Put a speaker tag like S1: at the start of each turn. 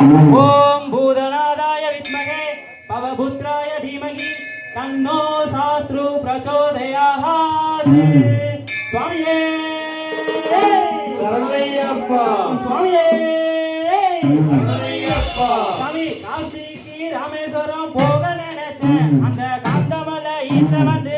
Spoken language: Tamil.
S1: ஓம் பூதநாதாய வித்மகே பவபுத்ராய தீமகி தன்னோ சாத்ரு பிரச்சோதயாத் சுவாமியே.
S2: சரணையப்பா.
S1: சுவாமியே.
S2: சரணையப்பா.
S1: சுவாமி காசிக்கு ராமேஸ்வரம் போக நினைச்சேன். அந்த காந்தமல ஈச வந்து